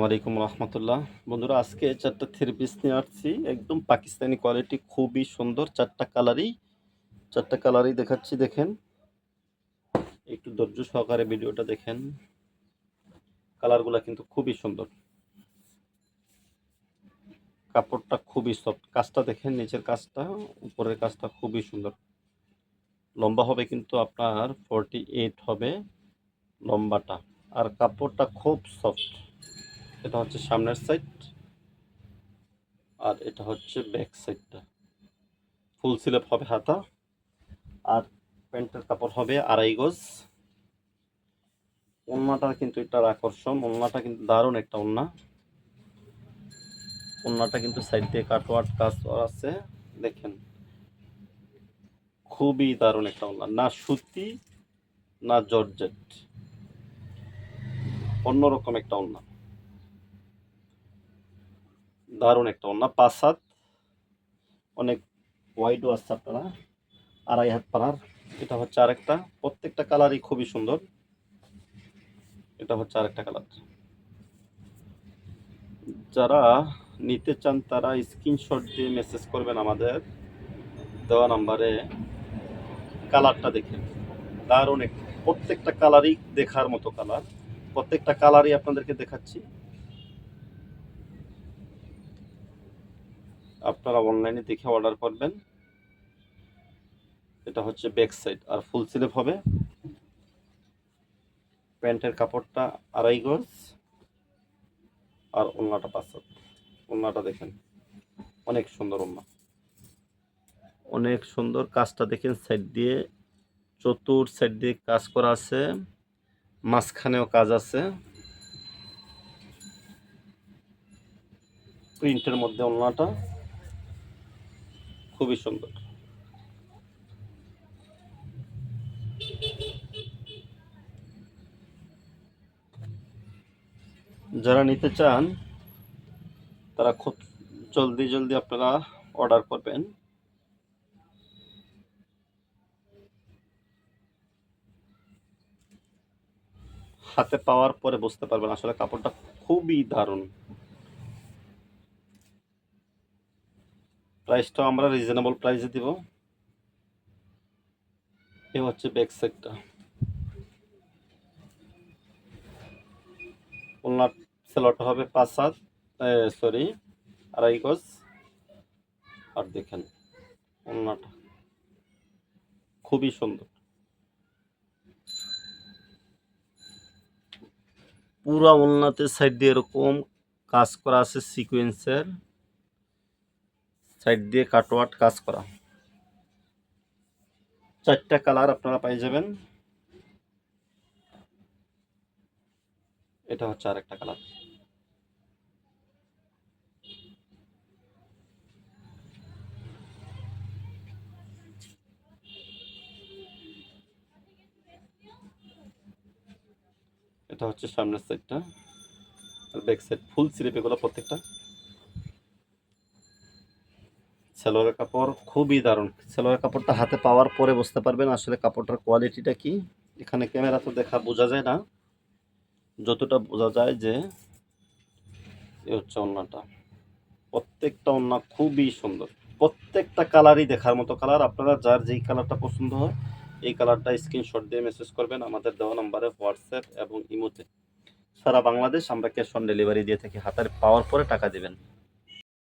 ওয়ালাইকুম রহমতুল্লাহ। বন্ধুরা, আজকে চারটা থ্রি পিস নিয়ে আসছি। একদম পাকিস্তানি কোয়ালিটি খুবই সুন্দর চারটা কালারই চারটা কালারই দেখাচ্ছি, দেখেন। একটু ধৈর্য সহকারে ভিডিওটা দেখেন। কালারগুলা কিন্তু খুবই সুন্দর। কাপড়টা খুবই সফট কাজটা দেখেন, নিচের কাজটা, উপরের কাজটা খুবই সুন্দর। লম্বা হবে কিন্তু আপনার ফর্টি এইট হবে লম্বাটা। আর কাপড়টা খুব সফট এটা হচ্ছে সামনের সাইড আর এটা হচ্ছে ব্যাক সাইডটা ফুল সিলেপ হবে হাতা আর প্যান্টের কাপড় হবে আড়াই গজ। ওন্নাটা কিন্তু এটার আকর্ষণ, ওন্নাটা কিন্তু দারুণ একটা ওন্না। ওন্নাটা কিন্তু সাইড দিয়ে কাটওয়াট কাজ আছে, দেখেন। খুবই দারুণ একটা ওন্না, না সুতি, না জর্জেট। অন্যরকম একটা ওন্না। দারুণ একটা ওন্না পাঁচ হাত অনেক ওয়াইডও আসছে আপনারা। আড়াই হাত পাড়ার। এটা হচ্ছে আরেকটা। প্রত্যেকটা কালারই খুবই সুন্দর। এটা হচ্ছে আরেকটা কালার যারা নিতে চান তারা স্ক্রিনশট দিয়ে মেসেজ করবেন আমাদের। দেওয়া নাম্বারে কালারটা দেখেন দারুণ প্রত্যেকটা কালারই দেখার মতো কালার প্রত্যেকটা কালারই আপনাদেরকে দেখাচ্ছি। আপনারা অনলাইনে দেখে অর্ডার করবেন। এটা হচ্ছে ব্যাক সাইড আর ফুল স্লিভ হবে। প্যান্টের কাপড়টা আড়াই গজ, আর ওড়নাটা পাঁচ হাত। ওড়নাটা দেখেন, অনেক সুন্দর ওড়না অনেক সুন্দর কাজটা দেখেন সাইড দিয়ে চতুর সাইড দিয়ে কাজ করা আছে, মাঝখানেও কাজ আছে। প্রিন্টের মধ্যে ওড়নাটা খুবই সুন্দর। যারা নিতে চান, তারা খুব জলদি জলদি আপনারা অর্ডার করবেন। হাতে পাওয়ার পরে বুঝতে পারবেন আসলে কাপড়টা খুবই দারুণ। প্রাইসটাও আমরা রিজনেবল প্রাইসে দিব। এ হচ্ছে ব্যাক সাইডটা ওনার সেলটা হবে পাঁচ সাত সরি আড়াই গজ। আর দেখেন, ওনাটা খুবই সুন্দর। পুরা ওলনাতে সাইড দিয়ে এরকম কাজ করা আছে সিকোয়েন্সের সাইড দিয়ে কাটওয়াট কাজ করা। চারটা কালার আপনারা পাই যাবেন। এটা হচ্ছে আর একটা কালার। এটা হচ্ছে সামনের সাইডটা। আর ব্যাক সাইড ফুল স্লিপ এগুলো প্রত্যেকটা। সেলোয়ারের কাপড় খুবই দারুণ। সেলোয়ারের কাপড়টা হাতে পাওয়ার পরে বুঝতে পারবেন আসলে কাপড়টার কোয়ালিটিটা কি। এখানে ক্যামেরা তো দেখা বোঝা যায় না। যতটা বোঝা যায় যে এ হচ্ছে ওন্নাটা প্রত্যেকটা ওন্না খুবই সুন্দর। প্রত্যেকটা কালারই দেখার মতো কালার আপনারা যার যেই কালারটা পছন্দ হয়, এই কালারটা স্ক্রিনশট দিয়ে মেসেজ করবেন। আমাদের দেওয়া নাম্বারে হোয়াটসঅ্যাপ এবং ইমোতে সারা বাংলাদেশ আমরা ক্যাশ অন ডেলিভারি দিয়ে থাকি। হাতের পাওয়ার পরে টাকা দেবেন।